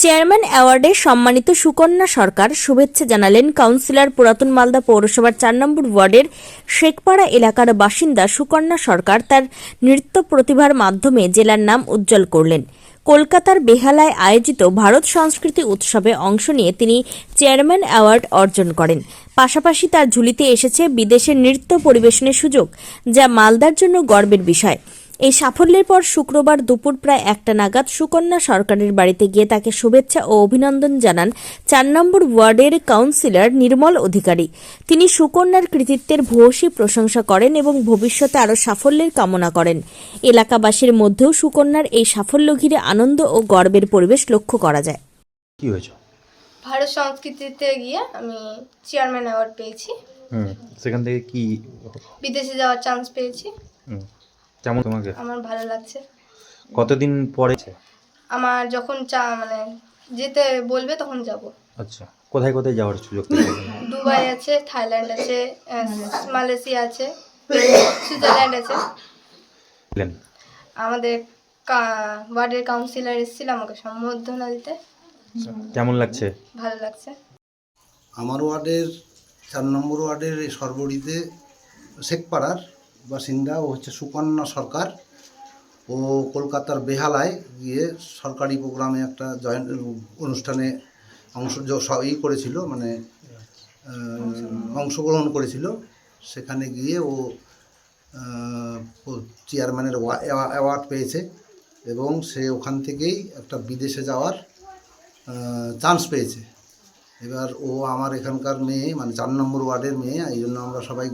Chairman অ্যাওয়ার্ডে সম্মানিত সুকন্যা সরকার শুভেচ্ছা জানালেন কাউন্সিলর পুরাতন মালদা পৌরসভার চার নম্বর ওয়ার্ডের শেখপাড়া এলাকার বাসিন্দা সুকন্যা সরকার তার নৃত্য প্রতিভার মাধ্যমে জেলার নাম উজ্জ্বল করলেন। কলকাতার বেহালায় আয়োজিত ভারত সংস্কৃতি উৎসবে অংশ নিয়ে তিনি চেয়ারম্যান অ্যাওয়ার্ড অর্জন করেন। পাশাপাশি তার ঝুলিতে এসেছে বিদেশে নৃত্য পরিবেশনের সুযোগ, যা মালদার জন্য গর্বের বিষয়। এই সাফল্যের পর শুক্রবার দুপুর প্রায় একটা নাগাদ সুকন্যা সরকারের বাড়িতে গিয়ে তাকে শুভেচ্ছা ও অভিনন্দন জানান চার নম্বর ওয়ার্ডের কাউন্সিলর নির্মল অধিকারী। তিনি সুকন্যার কৃতিত্বের ভূয়সী প্রশংসা করেন এবং ভবিষ্যতে আরও সাফল্যের কামনা করেন। এলাকাবাসীর মধ্যেও সুকন্যার এই সাফল্য ঘিরে আনন্দ ও গর্বের পরিবেশ লক্ষ্য করা যায়। কি হয়েছে? ভারত সংস্কৃতিতে গিয়ে আমি চেয়ারম্যান অ্যাওয়ার্ড পেয়েছি। হুম সেখান থেকে কি বিদেশে যাওয়ার চান্স পেয়েছি। হুম, কেমন তোমাকে? আমার ভালো লাগছে। কতদিন পরে? আমার যখন চা মানে যেতে বলবে তখন যাব। আচ্ছা কোথায় কোথায় যাওয়ার সুযোগ দুবাই আছে থাইল্যান্ড আছে মালয়েশিয়া আছে সুইজারল্যান্ড আছে। আমাদের কা- ওয়ার্ডের কাউন্সিলর এসেছিল আমাকে সম্বর্ধনা দিতে। কেমন লাগছে? ভালো লাগছে। আমার ওয়ার্ডের চার নম্বর ওয়ার্ডের সর্বরিতে শেখপাড়ার বাসিন্দা, ও হচ্ছে সুকন্যা সরকার। ও কলকাতার বেহালায় গিয়ে সরকারি প্রোগ্রামে একটা জয়েন্ট অনুষ্ঠানে অংশ ই করেছিল মানে অংশগ্রহণ করেছিল। সেখানে গিয়ে ও চেয়ারম্যানের অ্যাওয়ার্ড পেয়েছে এবং সে ওখান থেকেই একটা বিদেশে যাওয়ার চান্স পেয়েছে। এবার ও আমার এখানকার মেয়ে মানে চার নম্বর ওয়ার্ডের মেয়ে, এই জন্য আমরা সবাই